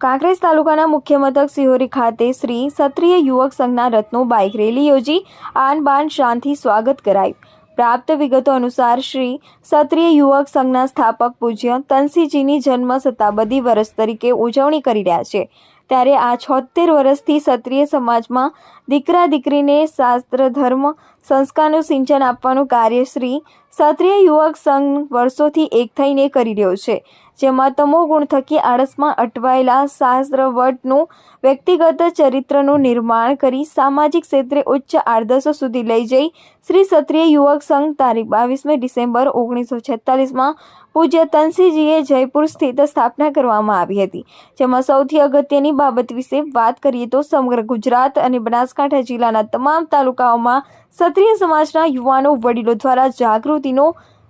કાંકરેજ તાલુકાના મુખ્ય મથક સિહોરી ખાતે શ્રી ક્ષત્રિય યુવક સંઘના રથનું બાઇક રેલી યોજી આન બાન શાનથી સ્વાગત કરાયું. પ્રાપ્ત વિગતો અનુસાર શ્રી ક્ષત્રિય યુવક સંઘના સ્થાપક પૂજ્ય તનસીજીની જન્મ સત્તાબદી વર્ષ તરીકે ઉજવણી કરી રહ્યા છે. ત્યારે આ છોતેર વર્ષથી ક્ષત્રિય સમાજમાં દીકરા દીકરીને શાસ્ત્ર, ધર્મ, સંસ્કારનું સિંચન આપવાનું કાર્ય શ્રી ક્ષત્રિય યુવક સંઘ વર્ષોથી એક થઈને કરી રહ્યો છે, જેમાં તમો ગુણ થકી આળસમાં અટવાયેલા શાસ્ત્ર વટનું વ્યક્તિગત ચરિત્રનું નિર્માણ કરી સામાજિક ક્ષેત્રે ઉચ્ચ આદર્શો સુધી લઈ જઈ શ્રી ક્ષત્રિય યુવક સંઘ તારીખ બાવીસમી ડિસેમ્બર ઓગણીસો છેતાલીસમાં પૂજ્ય તનસીજીએ જયપુર સ્થિત સ્થાપના કરવામાં આવી હતી, જેમાં સૌથી અગત્યની બાબત વિશે વાત કરીએ તો સમગ્ર ગુજરાત અને બનાસકાંઠા જિલ્લાના તમામ તાલુકાઓમાં ક્ષત્રિય સમાજના યુવાનો વડીલો દ્વારા જાગૃતિનો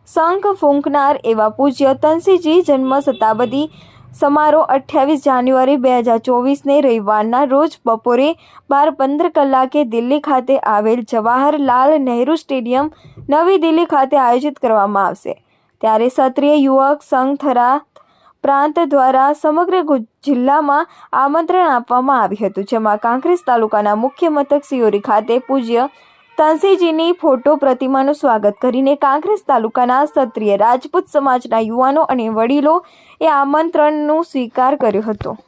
શંખ ફૂંકનાર એવા પૂજ્ય તનસીજી જન્મ શતાબ્દી સમારોહ અઠ્યાવીસ જાન્યુઆરી બે હજાર ચોવીસને રવિવારના રોજ બપોરે બાર પંદર કલાકે દિલ્હી ખાતે આવેલ જવાહરલાલ નહેરુ સ્ટેડિયમ નવી દિલ્હી ખાતે આયોજિત કરવામાં આવશે. ત્યારે ક્ષત્રિય યુવક સંઘ થરા પ્રાંત દ્વારા સમગ્ર જિલ્લામાં આમંત્રણ આપવામાં આવ્યું હતું, જેમાં કાંકરેજ તાલુકાના મુખ્ય મથક સિયોરી ખાતે પૂજ્ય તનસીજીની ફોટો પ્રતિમાનું સ્વાગત કરીને કાંકરેજ તાલુકાના ક્ષત્રિય રાજપૂત સમાજના યુવાનો અને વડીલો એ આમંત્રણનો સ્વીકાર કર્યો હતો.